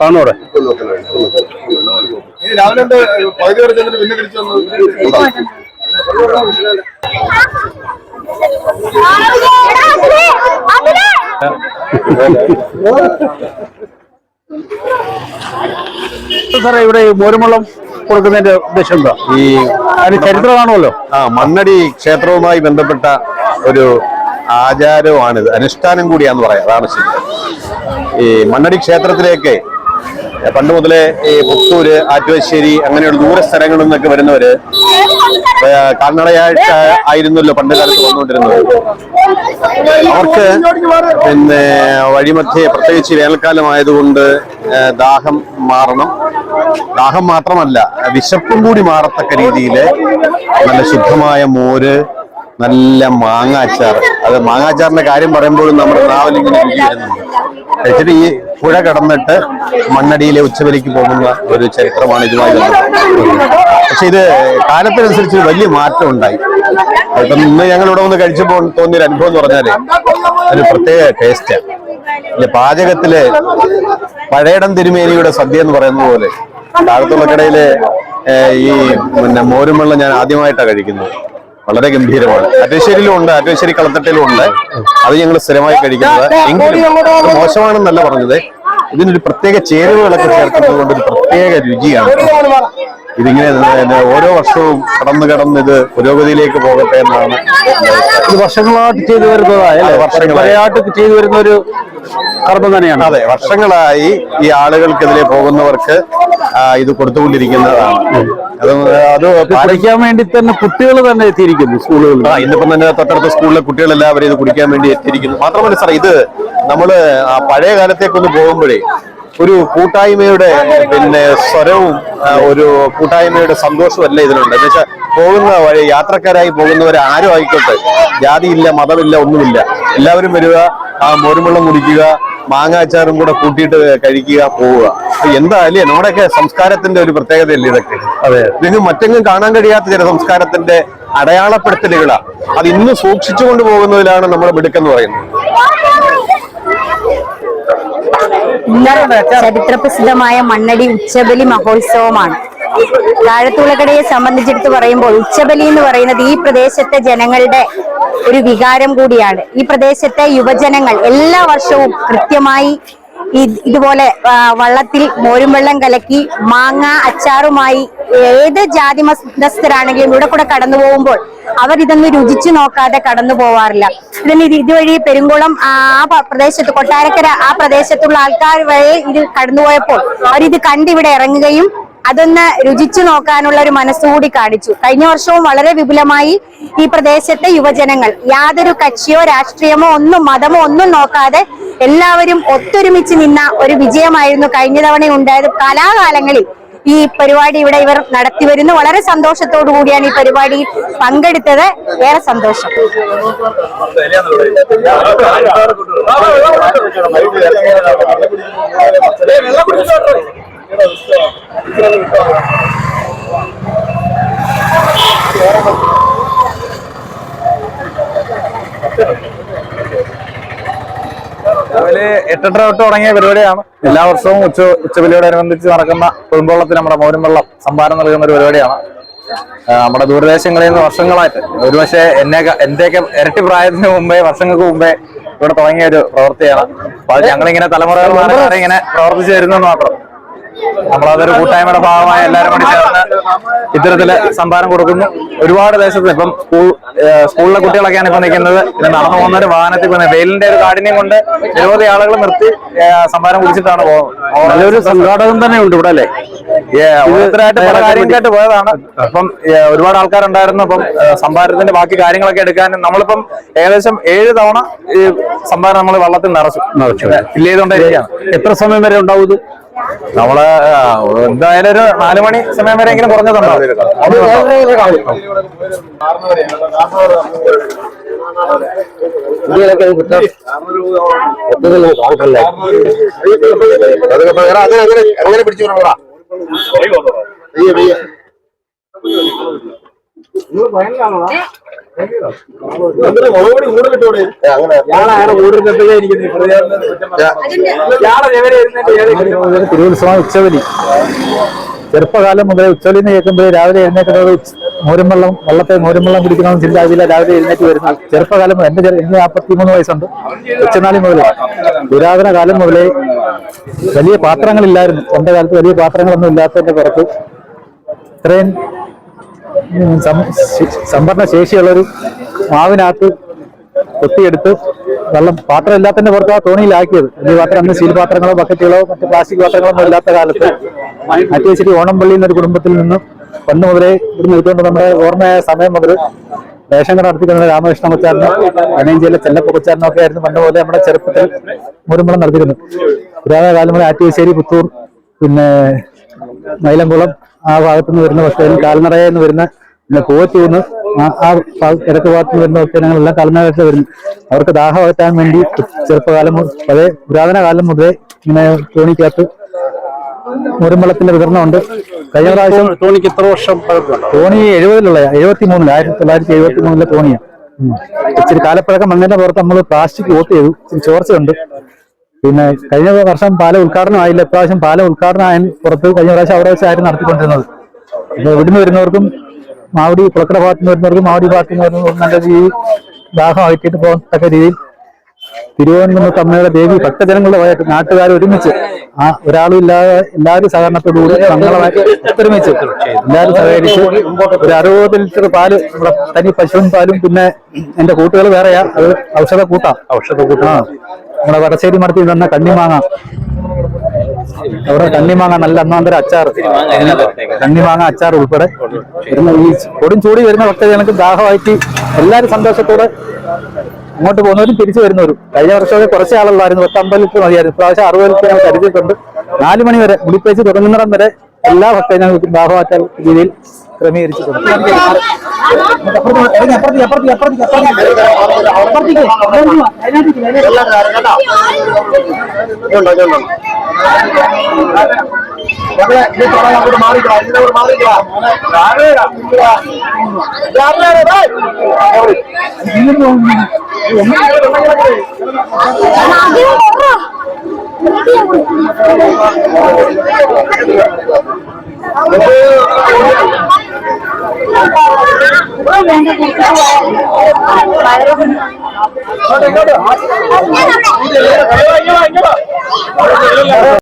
ആണോടെ രാവിലെ പകുതി വരെ ചെന്നിട്ട് പിന്നെ തിരിച്ചു വന്നത് സാറേ ഇവിടെ മോരുമള്ളം കൊടുക്കുന്നതിന്റെ ഉദ്ദേശം എന്താ? ഈ അതിന് ചരിത്രമാണല്ലോ. ആ മണ്ണടി ക്ഷേത്രവുമായി ബന്ധപ്പെട്ട ഒരു ആചാരമാണിത്. അനുഷ്ഠാനം കൂടിയാന്ന് പറയാം. അതാണ് ശരി. ഈ മണ്ണടി ക്ഷേത്രത്തിലേക്ക് പണ്ട് മുതലേ ഈ പുത്തൂര് ആറ്റുവശ്ശേരി അങ്ങനെയുള്ള ദൂര സ്ഥലങ്ങളിൽ നിന്നൊക്കെ വരുന്നവര് കാൽനടയായിട്ട് ആയിരുന്നല്ലോ പണ്ട് കാലത്ത് വന്നുകൊണ്ടിരുന്നത്. അവർക്ക് പിന്നെ വഴിമധ്യേ പ്രത്യേകിച്ച് വേനൽക്കാലം ആയതുകൊണ്ട് ദാഹം മാറണം. ദാഹം മാത്രമല്ല വിശപ്പും കൂടി മാറത്തക്ക രീതിയിൽ നല്ല ശുദ്ധമായ മോര് നല്ല മാങ്ങാച്ചാർ അത് മാങ്ങാച്ചാറിന്റെ കാര്യം പറയുമ്പോഴും നമ്മുടെ നാവലിങ്ങനെ വരുന്നുണ്ട് കഴിച്ചിട്ട് ഈ പുഴ കടന്നിട്ട് മണ്ണടിയിലെ ഉച്ചവലിക്ക് പോകുന്ന ഒരു ചരിത്രമാണ് ഇതുമായി പക്ഷെ ഇത് കാലത്തിനനുസരിച്ച് വലിയ മാറ്റം ഉണ്ടായി. ഇപ്പം ഇന്ന് ഞങ്ങൾ ഇവിടെ വന്ന് കഴിച്ചപ്പോൾ തോന്നിയൊരു അനുഭവം എന്ന് പറഞ്ഞാൽ ഒരു പ്രത്യേക ടേസ്റ്റാണ് പാചകത്തിൽ പഴയടം തിരുമേനിയുടെ സദ്യ എന്ന് പറയുന്ന പോലെ കാലത്തുള്ളക്കടയിലെ കടയിലെ ഈ പിന്നെ മോരും വെള്ളം ഞാൻ ആദ്യമായിട്ടാണ് കഴിക്കുന്നത്. വളരെ ഗംഭീരമാണ്. അറ്റശ്ശേരിയിലും ഉണ്ട് അറ്റശ്ശേരി കളത്തട്ടയിലും ഉണ്ട്. അത് ഞങ്ങൾ സ്ഥിരമായി കഴിക്കുന്നത്. എങ്കിലും മോശമാണെന്നല്ല പറഞ്ഞത്. ഇതിനൊരു പ്രത്യേക ചേരുവകളൊക്കെ ചേർക്കുന്നത് കൊണ്ട് ഒരു പ്രത്യേക രുചിയാണ്. ഇതിങ്ങനെ ഓരോ വർഷവും കടന്നു കടന്ന് ഇത് പുരോഗതിയിലേക്ക് പോകട്ടെ എന്നാണ്. ഇത് വർഷങ്ങളായിട്ട് ചെയ്തു വരുന്നതായ വർഷങ്ങളായിട്ട് വർഷങ്ങളായി. ചെയ്തു വരുന്ന ഒരു കർമ്മം തന്നെയാണ്. അതെ വർഷങ്ങളായി ഈ ആളുകൾക്കെതിരെ പോകുന്നവർക്ക് ഇത് കൊടുത്തുകൊണ്ടിരിക്കുന്നതാണ്. അത് അത് പഠിക്കാൻ വേണ്ടി തന്നെ കുട്ടികൾ തന്നെ എത്തിയിരിക്കുന്നു സ്കൂളുകളിൽ. ആ ഇന്നിപ്പം തന്നെ തൊട്ടടുത്ത സ്കൂളിലെ കുട്ടികളെല്ലാവരും ഇത് കുടിക്കാൻ വേണ്ടി എത്തിയിരിക്കുന്നു. മാത്രമല്ല സാർ ഇത് നമ്മൾ ആ പഴയ കാലത്തേക്കൊന്ന് പോകുമ്പോഴേ ഒരു കൂട്ടായ്മയുടെ പിന്നെ സ്വരവും ഒരു കൂട്ടായ്മയുടെ സന്തോഷവും അല്ല ഇതിലുണ്ട്? എന്ന് വെച്ചാൽ പോകുന്ന വഴി യാത്രക്കാരായി പോകുന്നവർ ആരും ആയിക്കോട്ടെ. ജാതിയില്ല മതമില്ല ഒന്നുമില്ല. എല്ലാവരും വരിക ആ മോരുമുള്ളം കുടിക്കുക മാങ്ങാച്ചാറും കൂടെ കൂട്ടിയിട്ട് കഴിക്കുക പോവുക. എന്താ അല്ലേ നമ്മുടെയൊക്കെ സംസ്കാരത്തിന്റെ ഒരു പ്രത്യേകതയല്ലേ ഇതൊക്കെ? അതെ. നിങ്ങൾ മറ്റെങ്ങും കാണാൻ കഴിയാത്ത ചില സംസ്കാരത്തിന്റെ അടയാളപ്പെടുത്തലുകളാ. അത് ഇന്ന് സൂക്ഷിച്ചു കൊണ്ടുപോകുന്നതിലാണ് നമ്മുടെ മിടുക്കെന്ന് പറയുന്നത്. ചരിത്ര പ്രസിദ്ധമായ മണ്ണടി ഉച്ചബലി മഹോത്സവമാണ്. താഴത്തുളക്കടയെ സംബന്ധിച്ചെടുത്ത് പറയുമ്പോൾ ഉച്ചബലി എന്ന് പറയുന്നത് ഈ പ്രദേശത്തെ ജനങ്ങളുടെ ഒരു വികാരം കൂടിയാണ്. ഈ പ്രദേശത്തെ യുവജനങ്ങൾ എല്ലാ വർഷവും കൃത്യമായി ഇതുപോലെ വള്ളത്തിൽ മോരും വെള്ളം കലക്കി മാങ്ങ അച്ചാറുമായി ഏത് ജാതി മതസ്ഥരാണെങ്കിലും ഇവിടെ കൂടെ കടന്നു പോകുമ്പോൾ അവർ ഇതൊന്ന് രുചിച്ചു നോക്കാതെ കടന്നു പോവാറില്ല. ഇതിന് ഇത് ഇതുവഴി പെരുങ്കുളം ആ പ്രദേശത്ത് കൊട്ടാരക്കര ആ പ്രദേശത്തുള്ള ആൾക്കാർ വഴി ഇത് കടന്നുപോയപ്പോൾ അവരിത് കണ്ടിവിടെ ഇറങ്ങുകയും അതൊന്ന് രുചിച്ചു നോക്കാനുള്ള ഒരു മനസ്സുകൂടി കാണിച്ചു. കഴിഞ്ഞ വർഷവും വളരെ വിപുലമായി ഈ പ്രദേശത്തെ യുവജനങ്ങൾ യാതൊരു കക്ഷിയോ രാഷ്ട്രീയമോ ഒന്നും മതമോ ഒന്നും നോക്കാതെ എല്ലാവരും ഒത്തൊരുമിച്ച് നിന്ന ഒരു വിജയമായിരുന്നു കഴിഞ്ഞ തവണ ഉണ്ടായത്. കലാകാലങ്ങളിൽ ഈ പരിപാടി ഇവിടെ ഇവർ നടത്തി വരുന്നു. വളരെ സന്തോഷത്തോടു കൂടിയാണ് ഈ പരിപാടി പങ്കെടുത്തത്. ഏറെ സന്തോഷം. രാവിലെ എട്ടെട്ടര തൊട്ട് തുടങ്ങിയ പരിപാടിയാണ്. എല്ലാ വർഷവും ഉച്ച ഉച്ചബലിയോടനുബന്ധിച്ച് നടക്കുന്ന കുടുംബവെള്ളത്തിൽ നമ്മുടെ മോരും വെള്ളം സംഭാരം നൽകുന്ന ഒരു പരിപാടിയാണ്. നമ്മുടെ ദൂരദേശങ്ങളിൽ നിന്ന് വർഷങ്ങളായിട്ട്. ഒരുപക്ഷെ എന്നെ എന്റെയൊക്കെ ഇരട്ടി പ്രായത്തിന് മുമ്പേ വർഷങ്ങൾക്ക് മുമ്പേ ഇവിടെ തുടങ്ങിയ ഒരു പ്രവൃത്തിയാണ്. അപ്പൊ ഞങ്ങളിങ്ങനെ തലമുറകൾ മാറി മാറി ഇങ്ങനെ പ്രവർത്തിച്ചു വരുന്നെന്ന് മാത്രം. നമ്മളതൊരു കൂട്ടായ്മയുടെ ഭാഗമായി എല്ലാവരും കൂടി ചേർന്ന് ഇത്തരത്തിൽ സംഭാരം കൊടുക്കുന്നു. ഒരുപാട് ദേശത്ത് ഇപ്പം സ്കൂൾ സ്കൂളിലെ കുട്ടികളൊക്കെയാണ് ഇപ്പൊ നിൽക്കുന്നത്. പിന്നെ നടന്നു പോകുന്ന ഒരു വാഹനത്തിൽ പോകുന്നത് വെയിലിന്റെ ഒരു കാഠിന്യം കൊണ്ട് നിരവധി ആളുകൾ നിർത്തി സംഭാരം കുടിച്ചിട്ടാണ് പോകുന്നത് നല്ലൊരു സംഘാടകം തന്നെ ഉണ്ട് ഇവിടെ അല്ലേ? ഓരോരുത്തരായിട്ട് പല കാര്യങ്ങളായിട്ട് പോയതാണ്. അപ്പം ഒരുപാട് ആൾക്കാരുണ്ടായിരുന്നു. അപ്പം സംഭാരത്തിന്റെ ബാക്കി കാര്യങ്ങളൊക്കെ എടുക്കാനും നമ്മളിപ്പം ഏകദേശം ഏഴ് തവണ ഈ സംഭാരം നമ്മൾ വള്ളത്തിൽ നിറച്ചു. ഫില്ല് ചെയ്തുകൊണ്ടിരിക്കുകയാണ് എത്ര സമയം വരെ ഉണ്ടാവും നമ്മൾ എന്തായാലും ഒരു നാലു മണി സമയം വരെയെങ്കിലും കുറഞ്ഞതുണ്ടോ? അങ്ങനെ പിടിച്ചു തിരുവുത്സവം ഉച്ചവലി. ചെറുപ്പകാലം മുതൽ ഉച്ചവലിന്ന് കേൾക്കുമ്പോൾ രാവിലെ എഴുന്നേക്കുന്നത് മോരുമ്പള്ളം വള്ളത്തെ മോരുമ്പള്ളം കുടിക്കണമെന്ന് ചിന്താവില്ല രാവിലെ എഴുന്നേറ്റ് വരുന്ന ചെറുപ്പകാലം മുതൽ എന്റെ എനിക്ക് നാൽപ്പത്തിമൂന്ന് വയസ്സുണ്ട്. ഉച്ചനാളി മുതലേ. പുരാതന കാലം മുതലേ വലിയ പാത്രങ്ങളില്ലായിരുന്നു. എന്റെ കാലത്ത് വലിയ പാത്രങ്ങളൊന്നും ഇല്ലാത്തതിന്റെ പുറത്ത് ഇത്രയും സംഭരണ ശേഷിയുള്ളൊരു മാവിനകത്ത് കൊത്തിയെടുത്ത് വെള്ളം പാത്രം ഇല്ലാത്തതിന്റെ പുറത്ത് ആ തോണിയിലാക്കിയത്. ഈ പാത്രം അന്ന് സ്റ്റീൽ പാത്രങ്ങളോ ബക്കറ്റുകളോ മറ്റ് പ്ലാസ്റ്റിക് പാത്രങ്ങളോ ഇല്ലാത്ത കാലത്ത് ആറ്റുവശ്ശേരി ഓണംപള്ളി എന്നൊരു കുടുംബത്തിൽ നിന്ന് പണ്ട് മുതലേ ഇവിടുന്ന് ഇട്ടുകൊണ്ട് നമ്മുടെ ഓർമ്മയായ സമയം മുതൽ റേഷൻ കട നടത്തിക്കുന്ന രാമകൃഷ്ണ കൊച്ചാരനോ അനേഞ്ചിയിലെ ചെല്ലപ്പ കൊച്ചാരനോ ഒക്കെ ആയിരുന്നു പണ്ട് പോലെ നമ്മുടെ ചെറുപ്പത്തിൽ മുരുമ്പളം നടത്തിയിരുന്നു പുരാതന കാലം മുതൽ ആറ്റുശ്ശേരി പുത്തൂർ പിന്നെ മൈലംകുളം ആ ഭാഗത്തു നിന്ന് വരുന്ന ഭക്തരും കാൽനടയിൽ നിന്ന് വരുന്ന പിന്നെ കോറ്റൂന്ന് ആ- കിഴക്ക് ഭാഗത്ത് നിന്ന് വരുന്ന ഭക്തജനങ്ങളെല്ലാം കാൽനടയായിട്ട് വരുന്നു. അവർക്ക് ദാഹം അകറ്റാൻ വേണ്ടി ചെറുപ്പകാലം പഴയ പുരാതന കാലം മുതലേ ഇങ്ങനെ തോണിക്കകത്ത് മുരുമ്പളത്തിന്റെ വിതരണമുണ്ട്. കഴിഞ്ഞ പ്രാവശ്യം തോണിക്ക് എത്ര വർഷം തോണി എഴുപതിലുള്ള എഴുപത്തി മൂന്നിൽ ആയിരത്തി തൊള്ളായിരത്തി എഴുപത്തി മൂന്നിലെ തോണിയാണ് ഇച്ചിരി കാലപ്പഴക്കം അങ്ങനെ പുറത്ത് നമ്മൾ പ്ലാസ്റ്റിക് വോട്ട് ചെയ്തു. ഇച്ചിരി ചോർച്ചയുണ്ട്. പിന്നെ കഴിഞ്ഞ വർഷം പാല ഉദ്ഘാടനം ആയില്ല. ഇപ്രാവശ്യം പാല ഉദ്ഘാടനം ആയ പുറത്ത് കഴിഞ്ഞ പ്രാവശ്യം അവിടെ വെച്ചായിരുന്നു നടത്തിക്കൊണ്ടിരുന്നത്. അപ്പൊ ഇവിടുന്ന് വരുന്നവർക്കും മാവടി പുളക്കട ഭാഗത്ത് നിന്ന് വരുന്നവർക്കും മാവടി ഭാഗത്ത് നിന്ന് വരുന്നവർക്കും നല്ല രീതിയിൽ ദാഹം അകറ്റിയിട്ട് പോകത്തക്ക രീതിയിൽ തിരുവനന്തപുരം അമ്മയുടെ ദേവി ഭക്തജനങ്ങളുടെ പോയ നാട്ടുകാർ ഒരുമിച്ച് ആ ഒരാളും ഇല്ലാതെ എല്ലാവരും സഹകരണത്തോടുകൂടി മംഗളമായി ഒരുമിച്ച് എല്ലാവരും സഹകരിച്ച് ഒരു അറുപത് ലിറ്റർ പാൽ തനി പശുവിൻ പാലും പിന്നെ എന്റെ കൂട്ടുകൾ വേറെയാ. അത് ഔഷധ കൂട്ടാ. ഔഷധ കൂട്ടാ നമ്മുടെ വടശ്ശേരി മടത്തിൽ തന്ന കണ്ണിമാങ്ങ. അവിടെ കണ്ണിമാങ്ങ നല്ല അന്നാന്തര അച്ചാർ കണ്ണിമാങ്ങ അച്ചാർ ഉൾപ്പെടെ ഈ കൊടും ചൂടി വരുന്ന ഭക്തജനങ്ങൾക്ക് ദാഹമായിട്ട് എല്ലാവരും സന്തോഷത്തോടെ അങ്ങോട്ട് പോകുന്നവരും തിരിച്ചു വരുന്നവരും. കഴിഞ്ഞ വർഷമൊക്കെ കുറച്ച് ആളുള്ളായിരുന്നു അമ്പലത്തിൽ മതിയായിരുന്നു. ഇപ്രാവശ്യം അറുപത് ലിറ്റർ ഞങ്ങൾ കരുതിയിട്ടുണ്ട്. നാല് മണി വരെ മുടിപ്പേച്ച് തുടങ്ങുന്നിടം വരെ എല്ലാ ഭക്തജനങ്ങൾക്കും ദാഹമാറ്റാൻ രീതിയിൽ ക്രമീകരിച്ചിട്ടുണ്ട് ഇതുണ്ടോ ഇതുണ്ടോ മകളെ